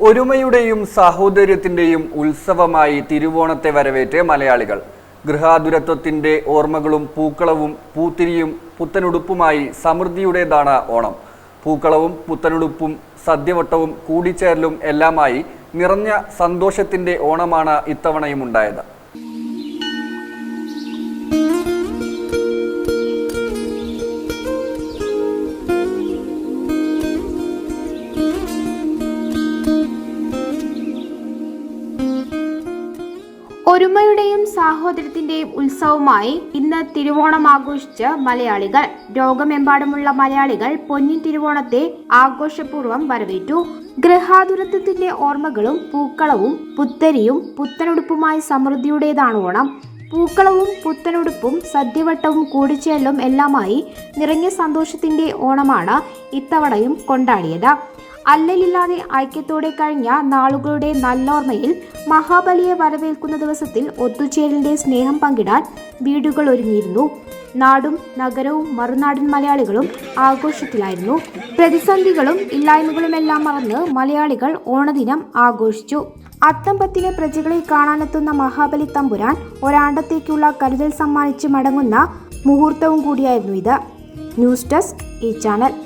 ഒരുമയുടെയും സാഹോദര്യത്തിന്റെയും ഉത്സവമായി തിരുവോണത്തെ വരവേറ്റ് മലയാളികൾ. ഗൃഹാതുരത്വത്തിന്റെ ഓർമ്മകളും പൂക്കളവും പൂത്തിരിയും പുത്തനുടുപ്പുമായി സമൃദ്ധിയുടേതാണ് ഓണം. പൂക്കളവും പുത്തനുടുപ്പും സദ്യവട്ടവും കൂടിച്ചേരലും എല്ലാമായി നിറഞ്ഞ സന്തോഷത്തിന്റെ ഓണമാണ് ഇത്തവണയും ഉണ്ടായത്. ഒരുമയുടെയും സാഹോദര്യത്തിന്റെയും ഉത്സവമായി ഇന്ന് തിരുവോണം ആഘോഷിച്ച് മലയാളികൾ. ലോകമെമ്പാടുമുള്ള മലയാളികൾ പൊന്നിൻ തിരുവോണത്തെ ആഘോഷപൂർവം വരവേറ്റു. ഗൃഹാതുരത്വത്തിന്റെ ഓർമ്മകളും പൂക്കളവും പുത്തരിയും പുത്തനുടുപ്പുമായി സമൃദ്ധിയുടേതാണ് ഓണം. പൂക്കളവും പുത്തനുടുപ്പും സദ്യവട്ടവും കൂടിച്ചേരലും എല്ലാമായി നിറഞ്ഞ സന്തോഷത്തിന്റെ ഓണമാണ് ഇത്തവണയും കൊണ്ടാടിയത്. അല്ലലില്ലാതെ ഐക്യത്തോടെ കഴിഞ്ഞ നാളുകളുടെ നല്ലോർമ്മയിൽ മഹാബലിയെ വരവേൽക്കുന്ന ദിവസത്തിൽ ഒത്തുചേരലിന്റെ സ്നേഹം പങ്കിടാൻ വീടുകൾ ഒരുങ്ങിയിരുന്നു. നാടും നഗരവും മറുനാടൻ മലയാളികളും ആഘോഷത്തിലായിരുന്നു. പ്രതിസന്ധികളും ഇല്ലായ്മകളുമെല്ലാം മറന്ന് മലയാളികൾ ഓണദിനം ആഘോഷിച്ചു. അത്തമ്പത്തിലെ പ്രജകളെ കാണാനെത്തുന്ന മഹാബലി തമ്പുരാൻ ഒരാണ്ടത്തേക്കുള്ള കരുതൽ സമ്മാനിച്ച് മടങ്ങുന്ന മുഹൂർത്തവും കൂടിയായിരുന്നു ഇത്. ന്യൂസ് ഡെസ്ക് ഈ ചാനൽ.